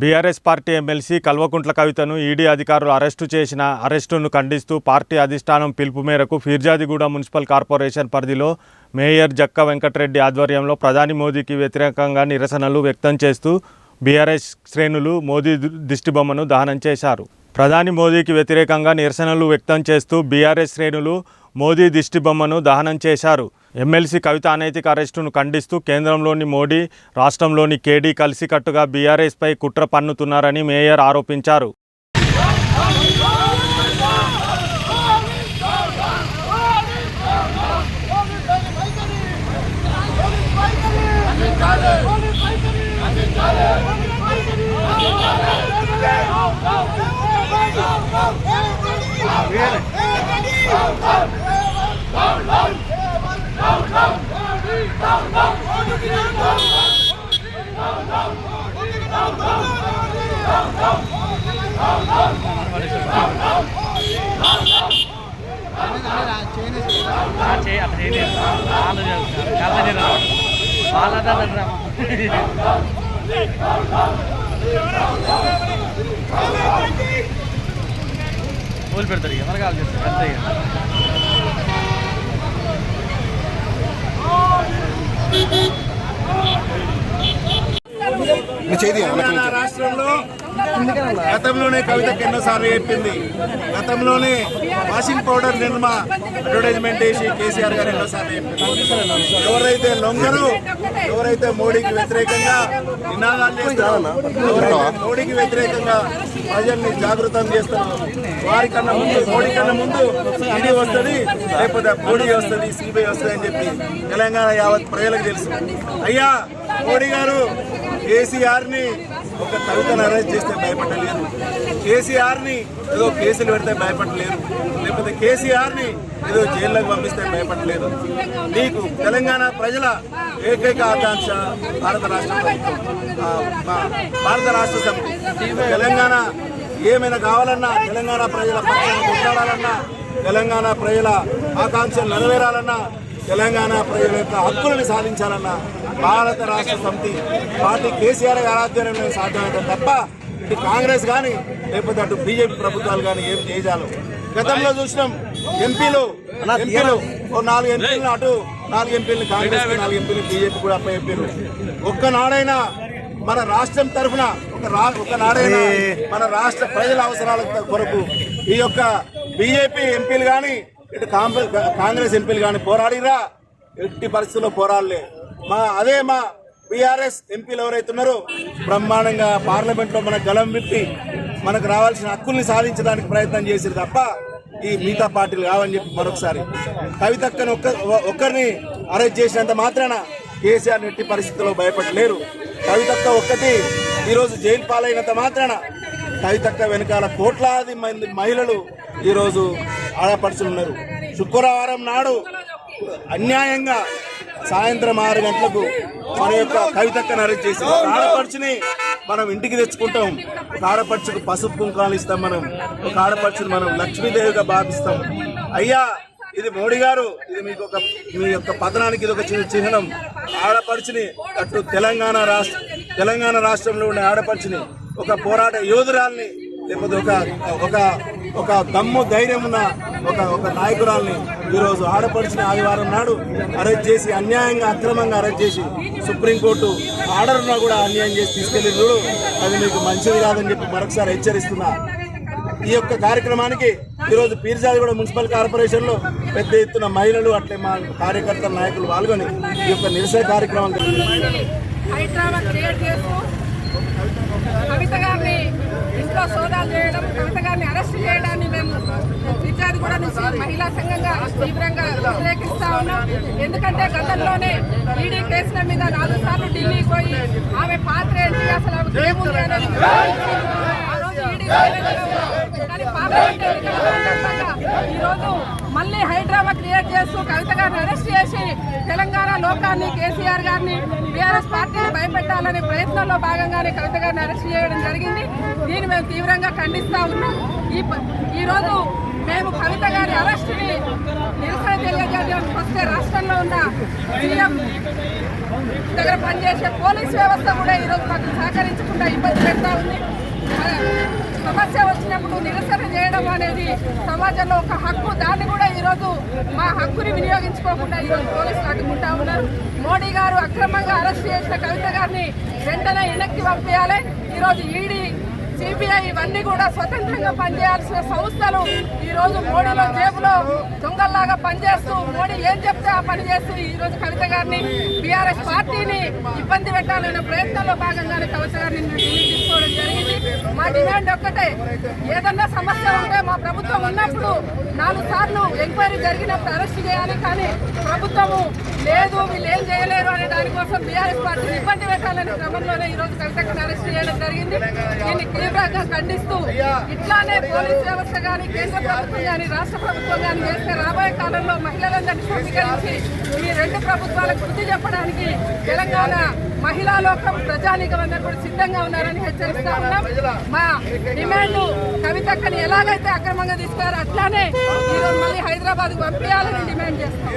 BRS party MLC Kalvakuntla కవితను ED అధికారులు arrest చేసిన అరెస్టును ఖండిస్తూ పార్టీ అధిష్టానం పిలుపు మేరకు ఫిర్జాదిగూడ మున్సిపల్ కార్పొరేషన్ పరిధిలో మేయర్ జక్క వెంకటరెడ్డి ఆధ్వర్యంలో ప్రధాని మోదీకి వ్యతిరేకంగా నిరసనలు వ్యక్తం చేస్తూ బీఆర్ఎస్ శ్రేణులు మోదీ దిష్టిబొమ్మను దహనం చేశారు. ప్రధాని మోదీకి వ్యతిరేకంగా నిరసనలు వ్యక్తం చేస్తూ బీఆర్ఎస్ శ్రేణులు మోదీ దిష్టిబొమ్మను దహనం చేశారు. ఎమ్మెల్సీ కవిత అనైతిక అరెస్టును ఖండిస్తూ కేంద్రంలోని మోడీ రాష్ట్రంలోని కేడీ కలిసికట్టుగా బీఆర్ఎస్పై కుట్ర పన్నుతున్నారని మేయర్ ఆరోపించారు. చేయి అట్లా చేయలేదు వాళ్ళు చేస్తారు కళ్ళ చేయరు తెలంగాణ రాష్ట్రంలో గతంలోనే కవితకి ఎన్నోసార్లు చెప్పింది. గతంలోనే వాషింగ్ పౌడర్ నిర్మా అడ్వర్టైజ్మెంట్ వేసి కేసీఆర్ గారు ఎన్నోసార్లు చెప్పింది. ఎవరైతే లొంగరు ఎవరైతే మోడీకి వ్యతిరేకంగా నినాదాలు చేస్తారో మోడీకి వ్యతిరేకంగా ప్రజల్ని జాగృతం చేస్తారో వారికన్నా ముందు మోడీ కన్నా ముందు ఇది వస్తుంది లేకపోతే మోడీ వస్తుంది సిబిఐ వస్తుంది అని చెప్పి తెలంగాణ యావత్ ప్రజలకు తెలుసు. అయ్యా మోడీ గారు కేసీఆర్ని ఒక కవితను అరెస్ట్ చేస్తే భయపడలేరు కేసీఆర్ని ఏదో కేసులు పెడితే భయపడలేరు లేకపోతే కేసీఆర్ని ఏదో జైల్లోకి పంపిస్తే భయపడలేరు నీకు తెలంగాణ ప్రజల ఏకైక ఆకాంక్ష భారత రాష్ట్ర భారత రాష్ట్ర సమితి తెలంగాణ ఏమైనా కావాలన్నా తెలంగాణ ప్రజల పక్షాన్ని కొట్లాడాలన్నా తెలంగాణ ప్రజల ఆకాంక్షలు నెరవేరాలన్నా తెలంగాణ ప్రజల యొక్క హక్కులను సాధించాలన్న భారత రాష్ట్ర సమితి పార్టీ కేసీఆర్ గారి ఆధ్వర్యంలో సాధ్యమైతే తప్ప ఇటు కాంగ్రెస్ కానీ లేకపోతే అటు బీజేపీ ప్రభుత్వాలు కానీ ఏం చేయాలి గతంలో చూసినాం ఎంపీలు ఎంపీలు ఓ నాలుగు ఎంపీలను అటు నాలుగు ఎంపీలను కాంగ్రెస్ నాలుగు ఎంపీలు బీజేపీ కూడా అప్ప ఎంపీలు ఒక్కనాడైనా మన రాష్ట్రం తరఫున ఒక రా ఒక నాడైనా మన రాష్ట్ర ప్రజల అవసరాల కొరకు ఈ యొక్క బీజేపీ ఎంపీలు కానీ ఇటు కాంగ్రెస్ ఎంపీలు కానీ పోరాడిరా? ఎట్టి పరిస్థితుల్లో పోరాడలే. మా అదే మా బీఆర్ఎస్ ఎంపీలు ఎవరైతే ఉన్నారో బ్రహ్మాండంగా పార్లమెంట్లో మన గలం విప్పి మనకు రావాల్సిన హక్కుల్ని సాధించడానికి ప్రయత్నం చేసిరు తప్ప ఈ మిగతా పార్టీలు కావని చెప్పి మరొకసారి. కవితక్కని ఒక్క ఒక్కరిని అరెస్ట్ చేసినంత మాత్రాన కేసీఆర్ ఎట్టి పరిస్థితుల్లో భయపడలేరు. కవితక్క ఒక్కటి ఈరోజు జైలు పాలైనంత మాత్రాన కవితక్క వెనకాల కోట్లాది మంది మహిళలు ఈరోజు ఆడపడుచులు ఉన్నారు. శుక్రవారం నాడు అన్యాయంగా సాయంత్రం ఆరు గంటలకు మన యొక్క కవితక్కను అరెస్ట్ చేసి ఆడపడుచుని మనం ఇంటికి తెచ్చుకుంటాం. ఒక ఆడపడుచుకు పసుపు కుంకాలు ఇస్తాం మనం. ఒక ఆడపడుచుని మనం లక్ష్మీదేవిగా భావిస్తాం. అయ్యా ఇది మోడీ గారు ఇది మీకు ఒక మీ యొక్క పతనానికి ఇది ఒక చిన్న చిహ్నం. ఆడపడుచుని అటు తెలంగాణ రాష్ట్ర తెలంగాణ రాష్ట్రంలో ఉండే ఆడపడుచుని ఒక పోరాట యోధురాల్ని లేకపోతే ఒక ఒక ఒక దమ్ము ధైర్యం ఉన్న ఒక ఒక నాయకురాల్ని ఈరోజు ఆడపడిచిన ఆదివారం నాడు అరెస్ట్ చేసి అన్యాయంగా అక్రమంగా అరెస్ట్ చేసి సుప్రీంకోర్టు ఆర్డర్ను కూడా అన్యాయం చేసి తీసుకెళ్ళి చూడు అది మీకు మంచిది కాదని చెప్పి మరొకసారి హెచ్చరిస్తున్నా. ఈ యొక్క కార్యక్రమానికి ఈరోజు పీర్జాదిగూడ మున్సిపల్ కార్పొరేషన్లో పెద్ద ఎత్తున మహిళలు అట్లే మా కార్యకర్తల నాయకులు పాల్గొని ఈ యొక్క నిరసన కార్యక్రమం ఇంట్లో సోదాలు చేయడం కవిత గారిని అరెస్ట్ చేయడాన్ని మేము విద్యార్థి కూడా నుంచి మహిళా సంఘంగా తీవ్రంగా వ్యతిరేకిస్తా ఉన్నాం. ఎందుకంటే గతంలోనే ఈడీ కేసుల మీద నాలుగు సార్లు ఢిల్లీ పోయి ఆమె పాత్ర ఏంటి? అసలు ఏముంది అనేది ఆ రోజు ఈరోజు మళ్ళీ హైడ్రామా క్రియేట్ చేస్తూ కవిత గారిని అరెస్ట్ చేసి తెలంగాణ లోకాన్ని కేసీఆర్ గారిని బీఆర్ఎస్ పార్టీని భయపెట్టాలనే ప్రయత్నంలో భాగంగానే కవిత గారిని అరెస్ట్ చేయడం జరిగింది. దీన్ని మేము తీవ్రంగా ఖండిస్తూ ఉన్నాం. ఈ ఈరోజు మేము కవిత గారి అరెస్టుని నిరసన తెలియజేయడానికి వస్తే రాష్ట్రంలో ఉన్న సీఎం దగ్గర పనిచేసే పోలీస్ వ్యవస్థ కూడా ఈరోజు మాకు సహకరించకుండా ఇబ్బంది పెడతా ఉంది. సమస్య వచ్చినప్పుడు నిరసన చేయడం అనేది సమాజంలో ఒక హక్కు. దాన్ని కూడా ఈరోజు మా హక్కుని వినియోగించుకోకుండా ఈరోజు పోలీసులు అడ్డుకుంటా ఉన్నారు. మోడీ గారు అక్రమంగా అరెస్ట్ చేసిన కవిత గారిని వెంటనే వెనక్కి పంపించాలి ఈరోజు ఈడీ సిబిఐ ఇవన్నీ కూడా స్వతంత్రంగా పనిచేయాల్సిన సంస్థలు ఈ రోజు మోడీలో జేబులో దొంగల్లాగా పనిచేస్తూ మోడీ ఏం చెప్తే ఆ పని చేస్తూ ఈ రోజు కవిత గారిని బీఆర్ఎస్ పార్టీని ఇబ్బంది పెట్టాలనే ప్రయత్నంలో భాగంగానే కవిత గారిని తీసుకోవడం జరిగింది. మా డిమాండ్ ఒక్కటే ఏదన్నా సమస్య ఉంటే మా ప్రభుత్వం ఉన్నప్పుడు నాలుగు సార్లు ఎంక్వైరీ జరిగినప్పుడు అరెస్ట్ చేయాలి కానీ ప్రభుత్వము లేదు వీళ్ళు ఏం చేయలేరు అనే దానికోసం బీఆర్ఎస్ పార్టీని ఇబ్బంది పెట్టాలనే క్రమంలోనే ఈ రోజు కవితకు అరెస్ట్ చేయడం జరిగింది. దీన్ని తీవ్రంగా ఖండిస్తూ ఇట్లానే పోలీస్ వ్యవస్థ కానీ కేంద్ర ప్రభుత్వం కానీ రాష్ట్ర ప్రభుత్వం కానీ చేస్తే రాబోయే కాలంలో మహిళలందరినీ సమీకరించి ఈ రెండు ప్రభుత్వాలకు బుద్ధి చెప్పడానికి తెలంగాణ మహిళా లోకం ప్రజానీకం అందరూ కూడా సిద్ధంగా ఉన్నారని హెచ్చరిస్తా ఉన్నాం. మా డిమాండ్ కవితక్కని ఎలాగైతే అక్రమంగా తీసుకున్నారో అట్లానే ఈరోజు మళ్ళీ హైదరాబాద్ పంపించాలని డిమాండ్ చేస్తాం.